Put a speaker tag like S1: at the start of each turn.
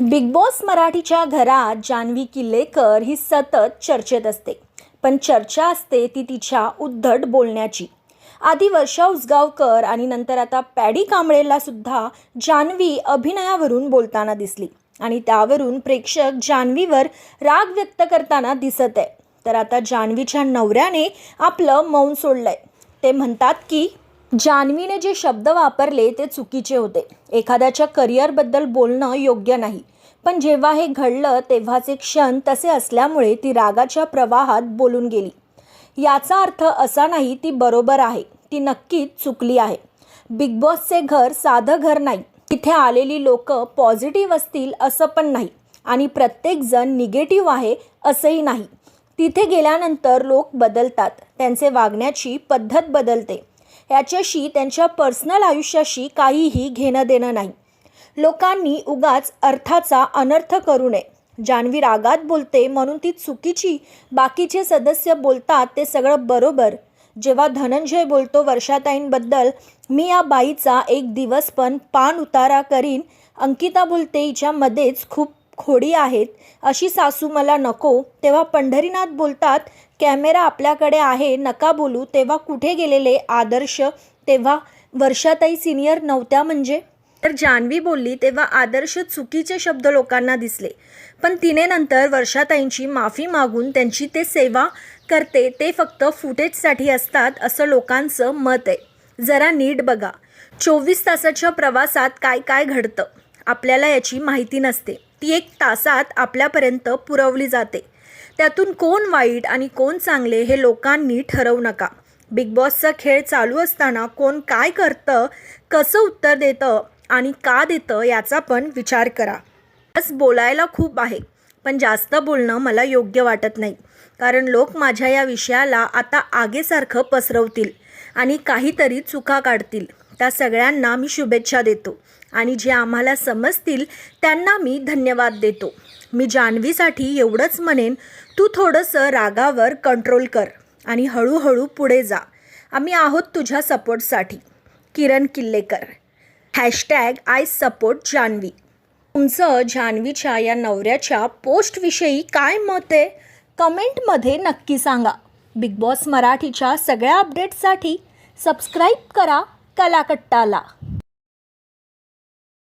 S1: Big boss मराठीच्या घरात जान्हवी किल्लेकर ही सतत चर्चेत असते. पण चर्चा असते ती तिच्या उद्धट बोलण्याची. आधी वर्षा उसगावकर आणि नंतर आता पॅडी कांबळेला सुद्धा जान्हवी अभिनयावरून बोलताना दिसली. आणि त्यावरून प्रेक्षक जान्हवीवर राग व्यक्त करताना दिसत आहे. तर आता जान्हवीच्या नवऱ्याने आपलं मौन सोडलंय. ते म्हणतात की जान्हवीने जे शब्द वापरले ते चुकीचे होते. एखाद्याच्या करिअरबद्दल बोलणं योग्य नाही. पण जेव्हा हे घडलं तेव्हाचे क्षण तसे असल्यामुळे ती रागाच्या प्रवाहात बोलून गेली. याचा अर्थ असा नाही ती बरोबर आहे. ती नक्कीच चुकली आहे. बिग बॉसचे घर साधं घर नाही. तिथे आलेली लोक पॉझिटिव्ह असतील असं पण नाही. आणि प्रत्येकजण निगेटिव्ह आहे असंही नाही. तिथे गेल्यानंतर लोक बदलतात. त्यांचे वागण्याची पद्धत बदलते. याच्याशी त्यांच्या पर्सनल आयुष्याशी काहीही घेणं देणं नाही. लोकांनी उगाच अर्थाचा अनर्थ करू नये. जान्हवी रागात बोलते म्हणून ती चुकीची बाकीचे सदस्य बोलतात ते सगळं बरोबर. जेव्हा धनंजय बोलतो वर्षाताईंबद्दल मी या बाईचा एक दिवस पण पान उतारा करीन अंकिता बोलते हिच्यामध्येच खूप खोडी आहेत. अशी सासू मला नको. तेव्हा पंढरीनाथ बोलतात कॅमेरा आपल्याकडे आहे नका बोलू. तेव्हा कुठे गेलेले आदर्श? तेव्हा वर्षाताई सिनियर नव्हत्या म्हणजे? तर जान्हवी बोलली तेव्हा आदर्श चुकीचे शब्द लोकांना दिसले. पण तिने नंतर वर्षाताईंची माफी मागून त्यांची ते सेवा करते. ते फक्त फुटेजसाठी असतात असं लोकांचं मत आहे. जरा नीट बघा. चोवीस तासाच्या प्रवासात काय काय घडतं? आपल्याला याची माहिती नसते. ती एक तासात आपल्यापर्यंत पुरवली जाते. त्यातून कोण वाईट आणि कोण चांगले हे लोकांनी ठरवू नका. बिग बॉसचा खेळ चालू असताना कोण काय करतं कसं उत्तर देतं आणि का देतं याचा पण विचार करा. बस बोलायला खूप आहे पण जास्त बोलणं मला योग्य वाटत नाही. कारण लोक माझ्या या विषयाला आता आगेसारखं पसरवतील आणि काहीतरी चुका काढतील. त्या सगळ्यांना मी शुभेच्छा देतो. आणि जे आम्हाला समजतील त्यांना मी धन्यवाद देतो. मी जान्हवीसाठी एवढंच म्हणेन तू थोडंसं रागावर कंट्रोल कर आणि हळूहळू पुढे जा. आम्ही आहोत तुझ्या सपोर्टसाठी. Kiran Killekar. Hashtag I support Janhavi. तुमचं जान्हवीच्या या नवऱ्याच्या पोस्टविषयी काय मत आहे? कमेंटमध्ये नक्की सांगा. बिग बॉस मराठीच्या सगळ्या अपडेट्ससाठी सबस्क्राईब करा. कलाकट्टाला.